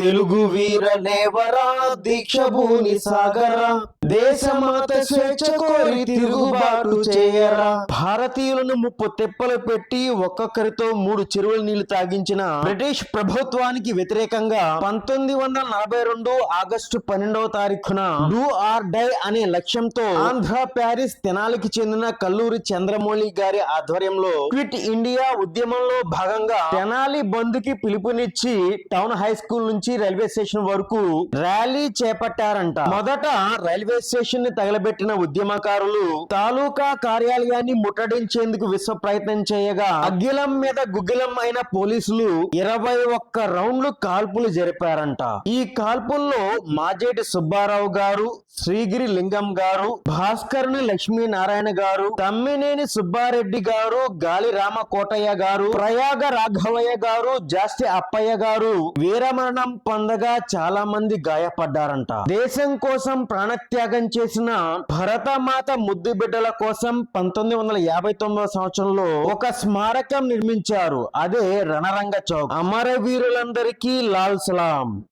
తెలుగు వీర లేవరా దీక్ష భూని సాగరా దేశమాత స్వేచ్ఛ కోరి తిరుగుబాటు చేయరా. భారతీయులను ముప్పు తెప్పలు పెట్టి ఒక్కొక్కరితో మూడు చెరువుల నీళ్ళు తాగించిన బ్రిటిష్ ప్రభుత్వానికి వ్యతిరేకంగా పంతొమ్మిది వందల నలభై రెండు ఆగస్టు పన్నెండవ తారీఖున డూ ఆర్ డై అనే లక్ష్యంతో ఆంధ్ర ప్యారిస్ తెనాలికి చెందిన కల్లూరి చంద్రమౌళి గారి ఆధ్వర్యంలో క్విట్ ఇండియా ఉద్యమంలో భాగంగా తెనాలి బంద్కి పిలుపునిచ్చి టౌన్ హై స్కూల్ నుంచి నుంచి రైల్వే స్టేషన్ వరకు ర్యాలీ చేపట్టారంట. మొదట రైల్వే స్టేషన్ని తగలబెట్టిన ఉద్యమకారులు తాలూకా కార్యాలయాన్ని ముట్టడించేందుకు విశ్వ ప్రయత్నం చేయగా అగ్గిలం మీద గుగ్గిలం అయిన పోలీసులు ఇరవై ఒక్క రౌండ్లు కాల్పులు జరిపారంట. ఈ కాల్పుల్లో మాజేటి సుబ్బారావు గారు శ్రీగిరి లింగం గారు భాస్కరుని లక్ష్మీనారాయణ గారు తమ్మినేని సుబ్బారెడ్డి గారు గాలి రామ కోటయ్య గారు ప్రయాగ రాఘవయ్య గారు జాస్తి అప్పయ్య గారు వీరమరణం పొందగా చాలా మంది గాయపడ్డారంట. దేశం కోసం ప్రాణత్యాగం చేసిన భరతమాత ముద్దు బిడ్డల కోసం పంతొమ్మిది వందల యాభై తొమ్మిదవ సంవత్సరంలో ఒక స్మారకం నిర్మించారు. అదే రణరంగ చౌక్. అమరవీరులందరికీ లాల్ సలాం.